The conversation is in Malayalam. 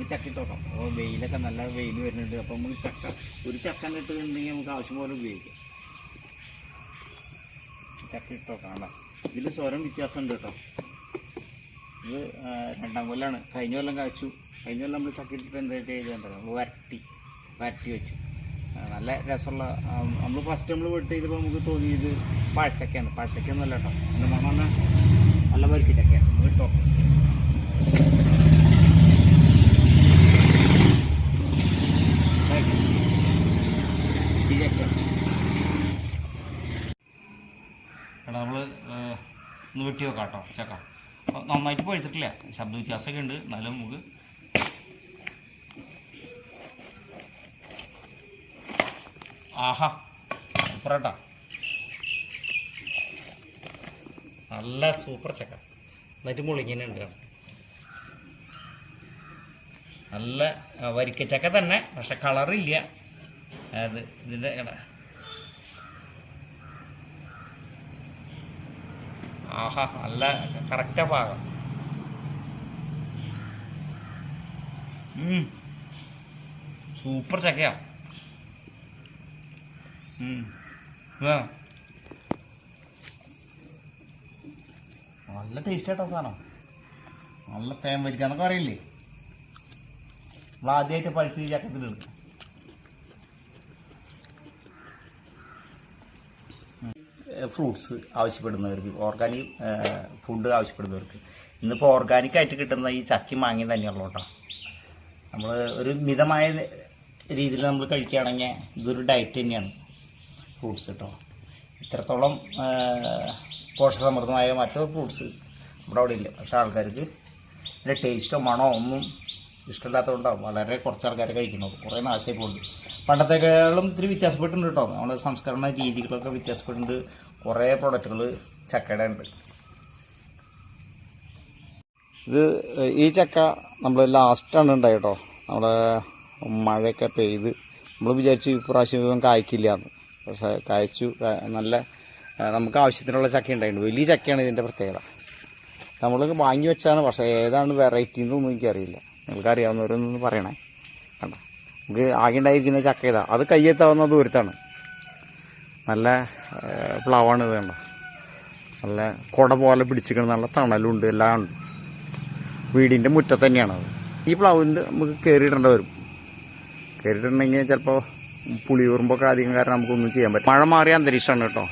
നമുക്ക് ചക്ക അപ്പോൾ വെയിലൊക്കെ നല്ല വെയിൽ വരുന്നുണ്ട്. അപ്പോൾ നമുക്ക് ചക്ക ഒരു ചക്ക കിട്ടുന്നുണ്ടെങ്കിൽ നമുക്ക് ആവശ്യം പോലെ ഉപയോഗിക്കാം. ചക്ക ഇട്ട് നോക്കാം അല്ല ഇതിൽ സ്വരം വ്യത്യാസമുണ്ട് കേട്ടോ. ഇത് രണ്ടാം കൊല്ലാണ്. കഴിഞ്ഞ കൊല്ലം കാച്ചു കഴിഞ്ഞ കൊല്ലം നമ്മൾ ചക്ക ഇട്ടിട്ട് എന്തായിട്ട് ചെയ്തിട്ടുണ്ടല്ലോ നമ്മൾ വരട്ടി വരട്ടി വെച്ചു. നല്ല രസമുള്ള നമ്മൾ ഫസ്റ്റ് നമ്മൾ വെട്ട് ചെയ്തപ്പോൾ നമുക്ക് തോന്നിയത് പഴച്ചക്കയാണ് പഴച്ചക്കൊന്നുമല്ല കേട്ടോ. എന്റെ മണം നല്ല വരിക്ക ചക്കയാണ് നമ്മൾ ഇട്ടോ എടാ നമ്മൾ ഒന്ന് വെട്ടി നോക്കാം കേട്ടോ ചക്ക അപ്പോൾ നന്നായിട്ട് പഴുത്തിട്ടില്ല? ശബ്ദ വ്യത്യാസമൊക്കെ ഉണ്ട്. എന്നാലും നമുക്ക് ആഹാ സൂപ്പറാട്ടാ നല്ല സൂപ്പർ ചക്ക. എന്നിട്ട് മുളിങ്ങനുണ്ട് ഉണ്ട്. നല്ല വരിക്കച്ചക്ക തന്നെ. പക്ഷെ കളറില്ല. അത് ഇതിന്റെ ആഹാ നല്ല കറക്റ്റാ പാകം. സൂപ്പർ ചക്കയാ. നല്ല ടേസ്റ്റ് ആയിട്ടോ സാധനം. നല്ല തേൻ വരിക്കാന്നൊക്കെ പറയില്ലേ? നമ്മൾ ആദ്യമായിട്ട് പഴുത്ത് ചക്കത്തിൽ ചക്കത്തിലെടുക്കും ഫ്രൂട്ട്സ് ആവശ്യപ്പെടുന്നവർക്ക് ഓർഗാനിക് ഫുഡ് ആവശ്യപ്പെടുന്നവർക്ക്. ഇന്നിപ്പോൾ ഓർഗാനിക് ആയിട്ട് കിട്ടുന്ന ഈ ചക്കി മാങ്ങി തന്നെയുള്ളൂ കേട്ടോ. നമ്മൾ ഒരു മിതമായ രീതിയിൽ നമ്മൾ കഴിക്കുകയാണെങ്കിൽ ഇതൊരു ഡയറ്റ് തന്നെയാണ് ഫ്രൂട്ട്സ് കേട്ടോ. ഇത്രത്തോളം പോഷകസമൃദ്ധമായ മറ്റു ഫ്രൂട്ട്സ് നമ്മുടെ അവിടെ ഇല്ല. പക്ഷേ ആൾക്കാർക്ക് ഇതിന്റെ ടേസ്റ്റോ മണോ ഒന്നും ഇഷ്ടമില്ലാത്തതുകൊണ്ടാവും. വളരെ കുറച്ച് ആൾക്കാർ കഴിക്കുന്നത്. കുറേ നാശമായി പോകുന്നുണ്ട്. പണ്ടത്തേക്കാളും ഇത്തിരി വ്യത്യാസപ്പെട്ടിട്ടുണ്ട് കേട്ടോ. നമ്മുടെ സംസ്കരണ രീതികളൊക്കെ വ്യത്യാസപ്പെട്ടിട്ടുണ്ട്. കുറേ പ്രൊഡക്റ്റുകൾ ചക്കയുടെ ഉണ്ട് ഇത് ഈ ചക്ക നമ്മൾ ലാസ്റ്റാണ് ഉണ്ടായി കേട്ടോ മഴയൊക്കെ പെയ്ത് നമ്മൾ വിചാരിച്ചു ഇപ്രാവശ്യം കായ്ക്കില്ല എന്ന് പക്ഷേ കായ്ച്ചു നല്ല നമുക്ക് ആവശ്യത്തിനുള്ള ചക്ക ഉണ്ടായിട്ടുണ്ട്. വലിയ ചക്കയാണ് ഇതിന്റെ പ്രത്യേകത. നമ്മൾ വാങ്ങി വെച്ചാണ് പക്ഷേ ഏതാണ് വെറൈറ്റി എന്നൊന്നും എനിക്കറിയില്ല. നിങ്ങൾക്കറിയാവുന്നവരൊന്നും പറയണേ. കണ്ടോ? നമുക്ക് ആകെ ഉണ്ടായിരിക്കുന്ന ചക്ക ഇതാ. അത് കയ്യെത്താവുന്ന ദൂരത്താണ്. നല്ല പ്ലവാണ് ഇത് കണ്ടോ? നല്ല കുട പോലെ പിടിച്ചിരിക്കണം നല്ല തണലുണ്ട് എല്ലാം ഉണ്ട്. വീടിന്റെ മുറ്റത്ത് തന്നെയാണ് അത്. ഈ പ്ലാവിന്റെ നമുക്ക് കയറിയിടേണ്ടി വരും. കയറിയിട്ടുണ്ടെങ്കിൽ ചിലപ്പോൾ പുളിയൂറുമ്പോൾ അധികം കാരണം നമുക്കൊന്നും ചെയ്യാൻ പറ്റും മഴ മാറിയ അന്തരീക്ഷമാണ് കേട്ടോ.